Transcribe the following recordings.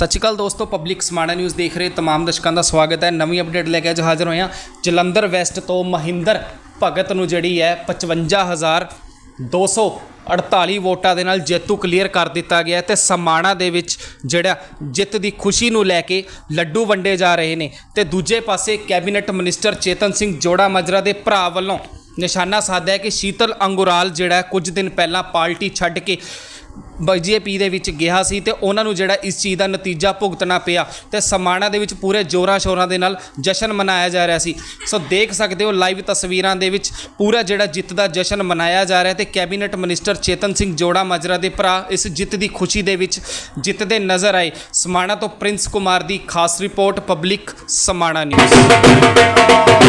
ਸਤਿ ਸ਼੍ਰੀ ਅਕਾਲ ਦੋਸਤੋ public Samana news ਦੇਖ ਰਹੇ ਤਮਾਮ ਦਰਸ਼ਕਾਂ ਦਾ ਸਵਾਗਤ ਹੈ। ਨਵੀਂ ਅਪਡੇਟ ਲੈ ਕੇ ਅੱਜ ਹਾਜ਼ਰ ਹੋਏ ਹਾਂ। ਜਲੰਧਰ ਵੈਸਟ ਤੋਂ ਮਹਿੰਦਰ ਭਗਤ ਨੂੰ ਜਿਹੜੀ ਹੈ 55248 ਵੋਟਾਂ ਦੇ ਨਾਲ ਜੇਤੂ ਕਲੀਅਰ ਕਰ ਦਿੱਤਾ ਗਿਆ ਹੈ ਤੇ ਸਮਾਣਾ ਦੇ ਵਿੱਚ ਜਿਹੜਾ ਜਿੱਤ ਦੀ ਖੁਸ਼ੀ ਨੂੰ ਲੈ ਕੇ ਲੱਡੂ ਵੰਡੇ ਜਾ ਰਹੇ ਨੇ। ਤੇ ਦੂਜੇ ਪਾਸੇ ਕੈਬਨਿਟ ਮਿਨਿਸਟਰ ਚੇਤਨ ਸਿੰਘ ਜੋੜਾ ਮਜਰਾ ਦੇ ਭਰਾ ਵੱਲੋਂ ਨਿਸ਼ਾਨਾ ਸਾਧਿਆ ਕਿ ਸ਼ੀਤਲ ਅੰਗੁਰਾਲ ਜਿਹੜਾ ਕੁਝ ਦਿਨ ਪਹਿਲਾਂ ਪਾਰਟੀ ਛੱਡ ਕੇ ਬੀਜੇਪੀ ਦੇ ਵਿੱਚ ਗਿਆ ਸੀ ਤੇ ਉਹਨਾਂ ਨੂੰ ਜਿਹੜਾ ਇਸ ਚੀਜ਼ ਦਾ ਨਤੀਜਾ ਭੁਗਤਣਾ ਪਿਆ ਤੇ ਸਮਾਣਾ ਦੇ ਵਿੱਚ ਪੂਰੇ ਜੋਰਾਂ ਸ਼ੋਰਾਂ ਦੇ ਨਾਲ ਜਸ਼ਨ ਮਨਾਇਆ ਜਾ ਰਿਹਾ ਸੀ। ਸੋ ਦੇਖ ਸਕਦੇ ਹੋ ਲਾਈਵ ਤਸਵੀਰਾਂ ਦੇ ਵਿੱਚ ਪੂਰਾ ਜਿਹੜਾ ਜਿੱਤ ਦਾ ਜਸ਼ਨ ਮਨਾਇਆ ਜਾ ਰਿਹਾ ਤੇ ਕੈਬਨਿਟ ਮਿਨਿਸਟਰ ਚੇਤਨ ਸਿੰਘ ਜੋੜਾ ਮਾਜਰਾ ਦੇ ਭਰਾ ਇਸ ਜਿੱਤ ਦੀ ਖੁਸ਼ੀ ਦੇ ਵਿੱਚ ਜਿੱਤਦੇ ਨਜ਼ਰ ਆਏ। ਸਮਾਣਾ ਤੋਂ ਪ੍ਰਿੰਸ ਕੁਮਾਰ ਦੀ ਖਾਸ ਰਿਪੋਰਟ, ਪਬਲਿਕ ਸਮਾਣਾ ਨਿਊਜ਼।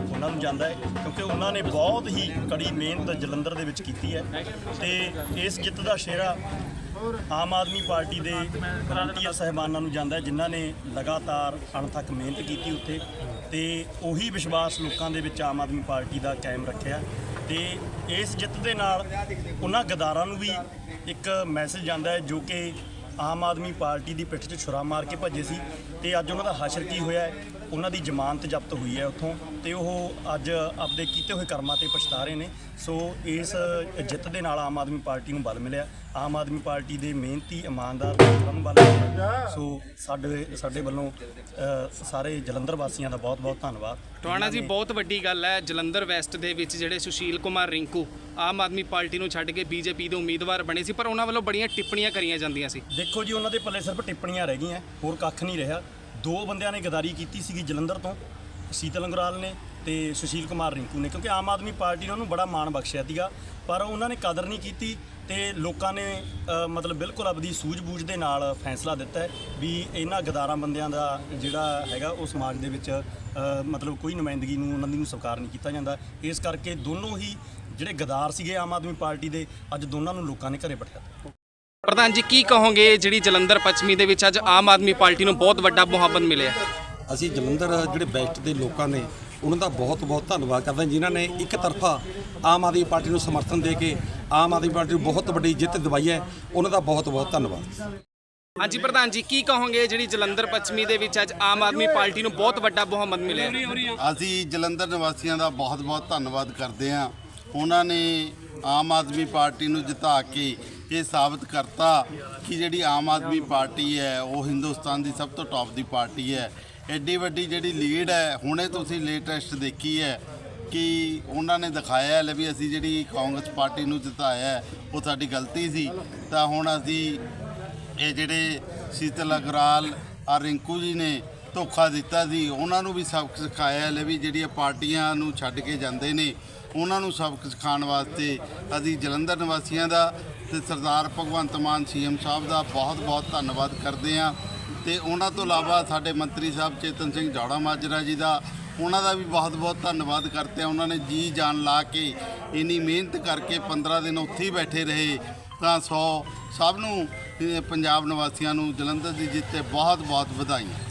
ਉਹਨਾਂ ਨੂੰ ਜਾਂਦਾ ਹੈ, ਕਿਉਂਕਿ ਉਹਨਾਂ ਨੇ ਬਹੁਤ ਹੀ ਕੜੀ ਮਿਹਨਤ ਜਲੰਧਰ ਦੇ ਵਿੱਚ ਕੀਤੀ ਹੈ ਤੇ ਇਸ ਜਿੱਤ ਦਾ ਸ਼ੇਰਾ ਆਮ ਆਦਮੀ ਪਾਰਟੀ ਦੇ ਵਲੰਟੀਅਰ ਸਹਿਬਾਨਾਂ ਨੂੰ ਜਾਂਦਾ ਜਿਨ੍ਹਾਂ ਨੇ ਲਗਾਤਾਰ ਅਣਥੱਕ ਮਿਹਨਤ ਕੀਤੀ ਉੱਥੇ ਤੇ ਉਹੀ ਵਿਸ਼ਵਾਸ ਲੋਕਾਂ ਦੇ ਵਿੱਚ ਆਮ ਆਦਮੀ ਪਾਰਟੀ ਦਾ ਕਾਇਮ ਰੱਖਿਆ ਤੇ ਇਸ ਜਿੱਤ ਦੇ ਨਾਲ ਉਹਨਾਂ ਗਦਾਰਾਂ ਨੂੰ ਵੀ ਇੱਕ ਮੈਸੇਜ ਜਾਂਦਾ ਹੈ, ਜੋ ਕਿ ਆਮ ਆਦਮੀ ਪਾਰਟੀ ਦੀ ਪਿੱਠ 'ਚ ਛੁਰਾ ਮਾਰ ਕੇ ਭੱਜੇ ਸੀ ਤੇ ਅੱਜ ਉਹਨਾਂ ਦਾ ਹਾਸ਼ਰ ਕੀ ਹੋਇਆ ਹੈ ਉਹਨਾਂ ਦੀ ਜ਼ਮਾਨਤ ਜ਼ਬਤ ਹੋਈ ਹੈ ਉੱਥੋਂ ਤੇ ਉਹ ਅੱਜ ਆਪਦੇ ਕੀਤੇ ਹੋਏ ਕਰਮਾਂ ਤੇ ਪਛਤਾ ਰਹੇ ਨੇ। ਸੋ ਇਸ ਜਿੱਤ ਦੇ ਨਾਲ ਆਮ ਆਦਮੀ ਪਾਰਟੀ ਨੂੰ ਬਲ ਮਿਲਿਆ। ਆਮ ਆਦਮੀ ਪਾਰਟੀ ਦੇ ਮਿਹਨਤੀ ਇਮਾਨਦਾਰ ਨੂੰ ਬਲ ਸੋ ਸਾਡੇ ਸਾਡੇ ਵੱਲੋਂ ਸਾਰੇ ਜਲੰਧਰ ਵਾਸੀਆਂ ਦਾ ਬਹੁਤ ਬਹੁਤ ਧੰਨਵਾਦ। ਟਵਾਣਾ ਜੀ ਬਹੁਤ ਵੱਡੀ ਗੱਲ ਹੈ। ਜਲੰਧਰ ਵੈਸਟ ਦੇ ਵਿੱਚ ਜਿਹੜੇ ਸੁਸ਼ੀਲ ਕੁਮਾਰ ਰਿੰਕੂ ਆਮ ਆਦਮੀ ਪਾਰਟੀ ਨੂੰ ਛੱਡ ਕੇ ਬੀਜੇਪੀ ਦੇ ਉਮੀਦਵਾਰ ਬਣੇ ਸੀ ਪਰ ਉਹਨਾਂ ਵੱਲੋਂ ਬੜੀਆਂ ਟਿੱਪਣੀਆਂ ਕਰੀਆਂ ਜਾਂਦੀਆਂ ਸੀ। ਦੇਖੋ ਜੀ ਉਹਨਾਂ ਦੇ ਪੱਲੇ ਸਿਰਫ ਟਿੱਪਣੀਆਂ ਰਹਿ ਗਈਆਂ ਹੋਰ ਕੱਖ ਨਹੀਂ ਰਿਹਾ। ਦੋ ਬੰਦਿਆਂ ਨੇ ਗਦਾਰੀ ਕੀਤੀ ਸੀਗੀ ਜਲੰਧਰ ਤੋਂ, ਸੀਤਲ ਅੰਗਰਾਲ ਨੇ ਤੇ ਸੁਸ਼ੀਲ ਕੁਮਾਰ ਰਿੰਕੂ ਨੇ, ਕਿਉਂਕਿ ਆਮ ਆਦਮੀ ਪਾਰਟੀ ਨੇ ਉਹਨੂੰ ਬੜਾ ਮਾਣ ਬਖਸ਼ਿਆ ਸੀਗਾ, ਪਰ ਉਹਨਾਂ ਨੇ ਕਦਰ ਨਹੀਂ ਕੀਤੀ ਤੇ ਲੋਕਾਂ ਨੇ ਮਤਲਬ ਬਿਲਕੁਲ ਆਪਦੀ ਸੂਝ-ਬੂਝ ਦੇ ਨਾਲ ਫੈਸਲਾ ਦਿੱਤਾ ਹੈ ਵੀ ਇਹਨਾਂ ਗਦਾਰਾਂ ਬੰਦਿਆਂ ਦਾ ਜਿਹੜਾ ਹੈਗਾ ਉਹ ਸਮਾਜ ਦੇ ਵਿੱਚ ਮਤਲਬ ਕੋਈ ਨੁਮਾਇੰਦਗੀ ਨੂੰ, ਉਹਨਾਂ ਦੀ ਨੂੰ ਸਵੀਕਾਰ ਨਹੀਂ ਕੀਤਾ ਜਾਂਦਾ। ਇਸ ਕਰਕੇ ਦੋਨੋਂ ਹੀ ਜਿਹੜੇ ਗਦਾਰ ਸੀਗੇ ਆਮ ਆਦਮੀ ਪਾਰਟੀ ਦੇ, ਅੱਜ ਦੋਨਾਂ ਨੂੰ ਲੋਕਾਂ ਨੇ ਘਰੇ ਬਿਠਾਇਆ। ਪ੍ਰਧਾਨ ਜੀ ਕੀ ਕਹੋਗੇ ਜਿਹੜੀ ਜਲੰਧਰ ਪੱਛਮੀ ਦੇ ਵਿੱਚ ਅੱਜ ਆਮ ਆਦਮੀ ਪਾਰਟੀ ਨੂੰ ਬਹੁਤ ਵੱਡਾ ਮੁਹੱਬਤ ਮਿਲਿਆ? ਅਸੀਂ ਜਲੰਧਰ ਜਿਹੜੇ ਬੈਸਟ ਦੇ ਲੋਕਾਂ ਨੇ ਉਹਨਾਂ ਦਾ ਬਹੁਤ ਬਹੁਤ ਧੰਨਵਾਦ ਕਰਦੇ ਹਾਂ ਜਿਨ੍ਹਾਂ ਨੇ ਇੱਕ ਤਰਫਾ ਆਮ ਆਦਮੀ ਪਾਰਟੀ ਨੂੰ ਸਮਰਥਨ ਦੇ ਕੇ ਆਮ ਆਦਮੀ ਪਾਰਟੀ ਨੂੰ ਬਹੁਤ ਵੱਡੀ ਜਿੱਤ ਦਿਵਾਈ ਹੈ। ਉਹਨਾਂ ਦਾ ਬਹੁਤ ਬਹੁਤ ਧੰਨਵਾਦ। ਹਾਂਜੀ ਪ੍ਰਧਾਨ ਜੀ ਕੀ ਕਹੋਗੇ ਜਿਹੜੀ ਜਲੰਧਰ ਪੱਛਮੀ ਦੇ ਵਿੱਚ ਅੱਜ ਆਮ ਆਦਮੀ ਪਾਰਟੀ ਨੂੰ ਬਹੁਤ ਵੱਡਾ ਮੁਹੱਬਤ ਮਿਲਿਆ? ਅਸੀਂ ਜਲੰਧਰ ਨਿਵਾਸੀਆਂ ਦਾ ਬਹੁਤ-ਬਹੁਤ ਧੰਨਵਾਦ ਕਰਦੇ ਹਾਂ। ਉਹਨਾਂ ਨੇ ਆਮ ਆਦਮੀ ਪਾਰਟੀ ਨੂੰ ਜਿਤਾ ਕੇ ਇਹ ਸਾਬਤ ਕਰਤਾ ਕਿ ਜਿਹੜੀ ਆਮ ਆਦਮੀ ਪਾਰਟੀ ਹੈ, ਉਹ ਹਿੰਦੁਸਤਾਨ ਦੀ ਸਭ ਤੋਂ ਟੌਪ ਦੀ ਪਾਰਟੀ ਹੈ। ਐਡੀ ਵੱਡੀ ਜਿਹੜੀ ਲੀਡ ਹੈ, ਹੁਣੇ ਤੁਸੀਂ ਲੇਟੈਸਟ ਦੇਖੀ ਹੈ ਕਿ ਉਹਨਾਂ ਨੇ ਦਿਖਾਇਆ ਲੈ ਵੀ ਅਸੀਂ ਜਿਹੜੀ ਕਾਂਗਰਸ ਪਾਰਟੀ ਨੂੰ ਜਿਤਾਇਆ ਉਹ ਸਾਡੀ ਗਲਤੀ ਸੀ। ਤਾਂ ਹੁਣ ਅਸੀਂ ਇਹ ਜਿਹੜੇ ਸ਼ੀਤਲ ਅਗਰਾਲ ਆ ਰਿੰਕੂ ਜੀ ਨੇ ਧੋਖਾ ਦਿੱਤਾ ਸੀ, ਉਹਨਾਂ ਨੂੰ ਵੀ ਸਬਕ ਸਿਖਾਇਆ ਲੈ ਵੀ ਜਿਹੜੀਆਂ ਪਾਰਟੀਆਂ ਨੂੰ ਛੱਡ ਕੇ ਜਾਂਦੇ ਨੇ, ਉਹਨਾਂ ਨੂੰ ਸਬਕ ਸਿਖਾਉਣ ਵਾਸਤੇ ਅਸੀਂ ਜਲੰਧਰ ਨਿਵਾਸੀਆਂ ਦਾ ਤੇ ਸਰਦਾਰ ਭਗਵੰਤ ਮਾਨ ਸੀਐਮ ਸਾਹਿਬ ਦਾ ਬਹੁਤ-ਬਹੁਤ ਧੰਨਵਾਦ ਕਰਦੇ ਹਾਂ। ਤੇ ਉਹਨਾਂ ਤੋਂ ਇਲਾਵਾ ਸਾਡੇ ਮੰਤਰੀ ਸਾਹਿਬ ਚੇਤਨ ਸਿੰਘ ਜੌੜਾ ਮਾਜਰਾ ਜੀ ਦਾ ਉਹਨਾਂ ਦਾ ਵੀ ਬਹੁਤ-ਬਹੁਤ ਧੰਨਵਾਦ ਕਰਦੇ ਹਾਂ। ਉਹਨਾਂ ਨੇ ਜੀ ਜਾਨ ਲਾ ਕੇ ਇੰਨੀ ਮਿਹਨਤ ਕਰਕੇ 15 ਦਿਨ ਉੱਥੇ ਹੀ ਬੈਠੇ ਰਹੇ। ਤਾਂ ਸੌ ਸਭ ਨੂੰ ਪੰਜਾਬ ਨਿਵਾਸੀਆਂ ਨੂੰ ਜਲੰਧਰ ਦੀ ਜਿੱਤ ਤੇ ਬਹੁਤ ਬਹੁਤ ਵਧਾਈਆਂ।